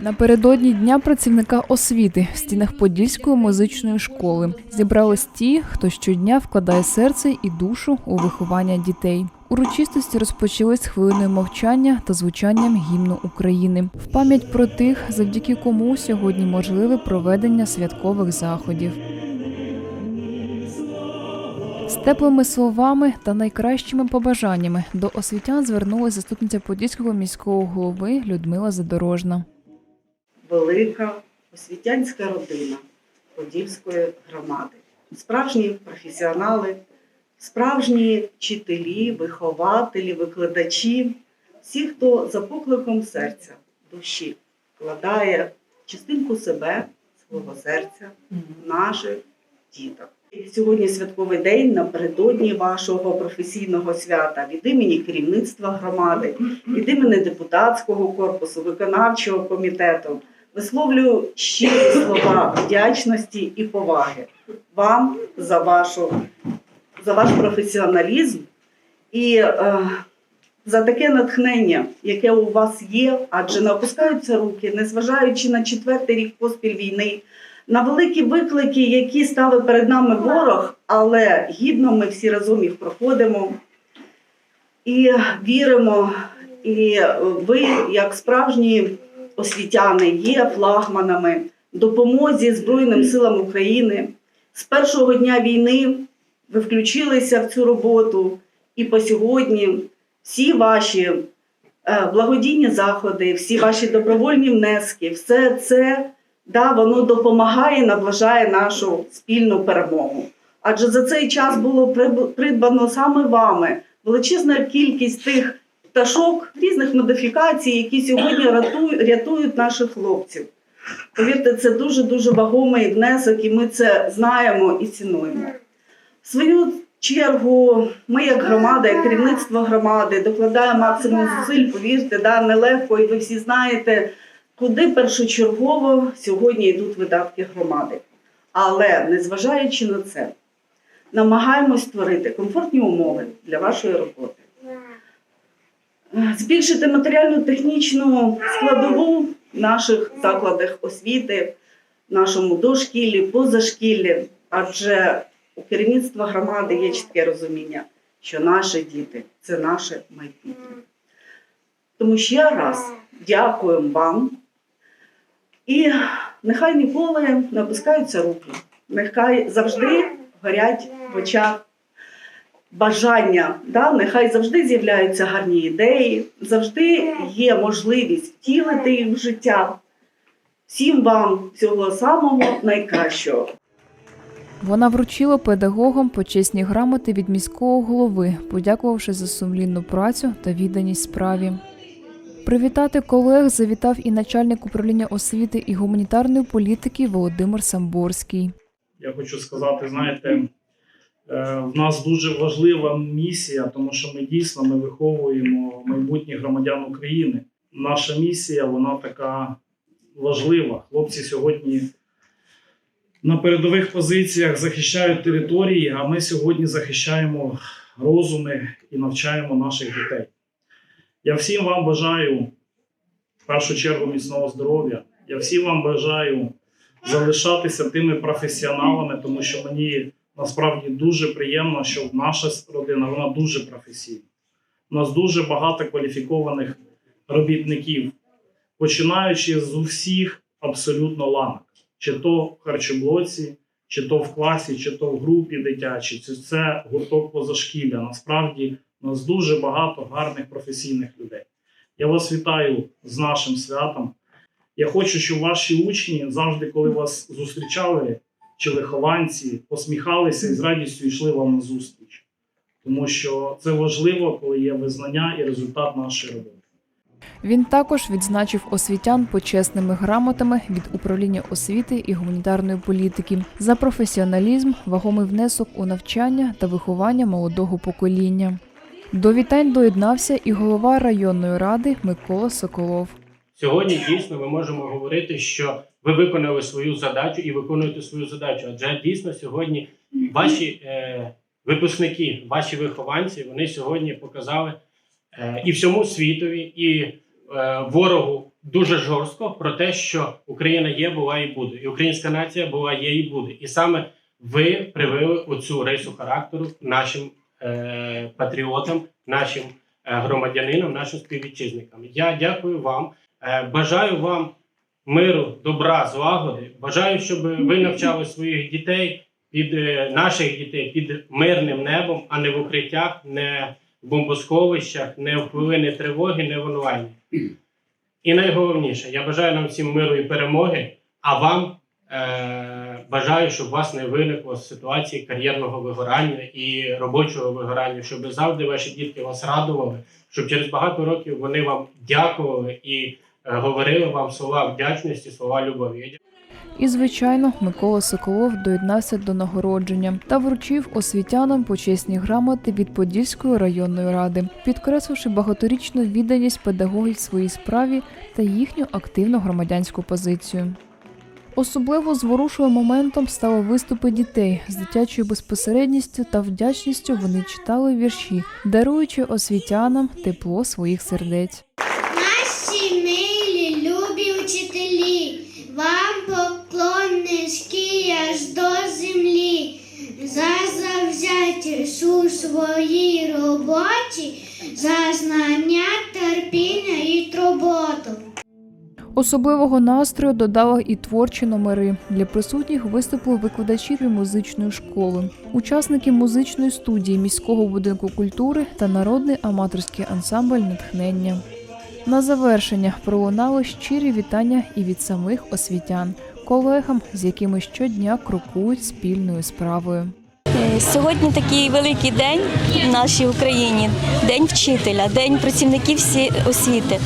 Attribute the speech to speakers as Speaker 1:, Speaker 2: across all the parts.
Speaker 1: Напередодні дня працівника освіти в стінах Подільської музичної школи зібрались ті, хто щодня вкладає серце і душу у виховання дітей. Урочистості розпочались хвилиною мовчання та звучанням гімну України в пам'ять про тих, завдяки кому сьогодні можливе проведення святкових заходів. З теплими словами та найкращими побажаннями до освітян звернулася заступниця Подільського міського голови Людмила Задорожна.
Speaker 2: Велика освітянська родина Подільської громади. Справжні професіонали, справжні вчителі, вихователі, викладачі, всі, хто за покликом серця, душі вкладає частинку себе, свого серця наших діток. Сьогодні святковий день напередодні вашого професійного свята від імені керівництва громади, від імені депутатського корпусу, виконавчого комітету. Висловлюю щирі слова вдячності і поваги вам за вашу за ваш професіоналізм і е, за таке натхнення, яке у вас є, адже не опускаються руки, незважаючи на четвертий рік поспіль війни, на великі виклики, які ставить перед нами ворог, але гідно ми всі разом їх проходимо і віримо. І ви, як справжні освітяни, є флагманами допомозі Збройним силам України. З першого дня війни ви включилися в цю роботу, і по сьогодні всі ваші е, благодійні заходи, всі ваші добровольні внески, все це да, воно допомагає, наближає нашу спільну перемогу. Адже за цей час було придбано саме вами величезна кількість тих пташок різних модифікацій, які сьогодні рятують, рятують наших хлопців. Повірте, це дуже дуже вагомий внесок, і ми це знаємо і цінуємо. В свою чергу, ми, як громада, як керівництво громади, докладаємо максимум зусиль, повірте, да, нелегко, і ви всі знаєте, куди першочергово сьогодні йдуть видатки громади. Але незважаючи на це, намагаємось створити комфортні умови для вашої роботи збільшити матеріальну технічну складову в наших закладах освіти, нашому дошкіллі, позашкіллі, адже у керівництва громади є чітке розуміння, що наші діти це наше майбутнє. Тому ще раз дякуємо вам. І нехай ніколи не опускаються руки, нехай завжди горять в очах бажання, да? нехай завжди з'являються гарні ідеї, завжди є можливість втілити їх в життя. Всім вам всього самого найкращого.
Speaker 1: Вона вручила педагогам почесні грамоти від міського голови, подякувавши за сумлінну працю та відданість справі. Привітати колег завітав і начальник управління освіти і гуманітарної політики Володимир Самборський.
Speaker 3: я хочу сказати, знаєте, е, в нас дуже важлива місія, тому що ми дійсно ми виховуємо майбутніх громадян України. Наша місія вона така важлива. Хлопці сьогодні на передових позиціях захищають території, а ми сьогодні захищаємо розуми і навчаємо наших дітей. Я всім вам бажаю в першу чергу міцного здоров'я. Я всім вам бажаю залишатися тими професіоналами, тому що мені насправді дуже приємно, що наша родина вона дуже професійна. У нас дуже багато кваліфікованих робітників, починаючи з усіх абсолютно ланок, чи то в харчоблоці, чи то в класі, чи то в групі дитячій, чи це гурток позашкілля. Насправді у нас дуже багато гарних професійних людей. Я вас вітаю з нашим святом. Я хочу, щоб ваші учні завжди, коли вас зустрічали, чи вихованці, посміхалися і з радістю йшли вам на зустріч. Тому що це важливо, коли є визнання і результат нашої роботи.
Speaker 1: Він також відзначив освітян почесними грамотами від управління освіти і гуманітарної політики за професіоналізм, вагомий внесок у навчання та виховання молодого покоління. До вітань доєднався і голова районної ради Микола Соколов.
Speaker 4: Сьогодні дійсно ми можемо говорити, що ви виконали свою задачу і виконуєте свою задачу. Адже дійсно сьогодні ваші е, випускники, ваші вихованці, вони сьогодні показали е, і всьому світові, і е, ворогу дуже жорстко про те, що Україна є, була і буде, і українська нація була, є і буде. І саме ви привели оцю рису характеру нашим е, патріотам, нашим е, громадянинам, нашим співвітчизникам. Я дякую вам. Е, бажаю вам миру, добра, злагоди. Бажаю, щоб ви навчали своїх дітей під е, наших дітей під мирним небом, а не в укриттях, не в бомбосховищах, не в хвилини тривоги, не в онлайні. І найголовніше, я бажаю нам всім миру і перемоги, а вам е- бажаю, щоб у вас не виникло ситуації кар'єрного вигорання і робочого вигорання, щоб завжди ваші дітки вас радували, щоб через багато років вони вам дякували і говорили вам слова вдячності, слова любові.
Speaker 1: І, звичайно, Микола Соколов доєднався до нагородження та вручив освітянам почесні грамоти від Подільської районної ради, підкресливши багаторічну відданість педагогів своїй справі та їхню активну громадянську позицію. Особливо зворушливим моментом стали виступи дітей з дитячою безпосередністю та вдячністю вони читали вірші, даруючи освітянам тепло своїх сердець.
Speaker 5: Наші милі, любі вчителі, вам поклон низький аж до землі, за завзятість у своїй роботі, за знання, терпіння і турботу.
Speaker 1: Особливого настрою додали і творчі номери. Для присутніх виступили викладачі музичної школи, учасники музичної студії міського будинку культури та народний аматорський ансамбль натхнення. На завершення пролунали щирі вітання і від самих освітян, колегам, з якими щодня крокують спільною справою.
Speaker 6: Е, Сьогодні такий великий день в нашій Україні день вчителя, день працівників освіти.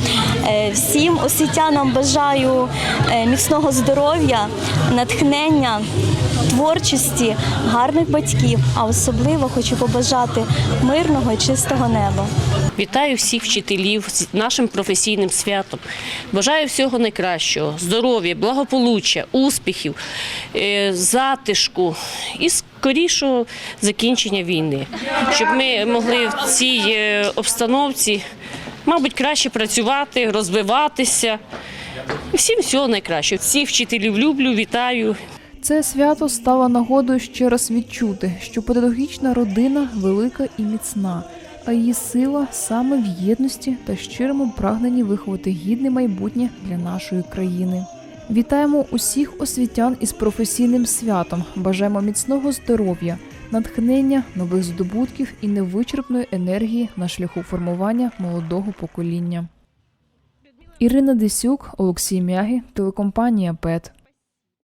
Speaker 6: Е, Всім освітянам бажаю е, міцного здоров'я, натхнення, творчості, гарних батьків. А особливо хочу побажати мирного і чистого неба.
Speaker 7: Вітаю всіх вчителів з нашим професійним святом. Бажаю всього найкращого, здоров'я, благополуччя, успіхів, затишку і скорішого закінчення війни, щоб ми могли в цій е, обстановці, мабуть, краще працювати, розвиватися. Всім всього найкращого. Всіх вчителів люблю, вітаю.
Speaker 1: Це свято стало нагодою ще раз відчути, що педагогічна родина велика і міцна, а її сила саме в єдності та щирому прагненні виховати гідне майбутнє для нашої країни. Вітаємо усіх освітян із професійним святом. Бажаємо міцного здоров'я, натхнення, нових здобутків і невичерпної енергії на шляху формування молодого покоління. Ірина Десюк, Олексій Мягі, телекомпанія ПЕТ.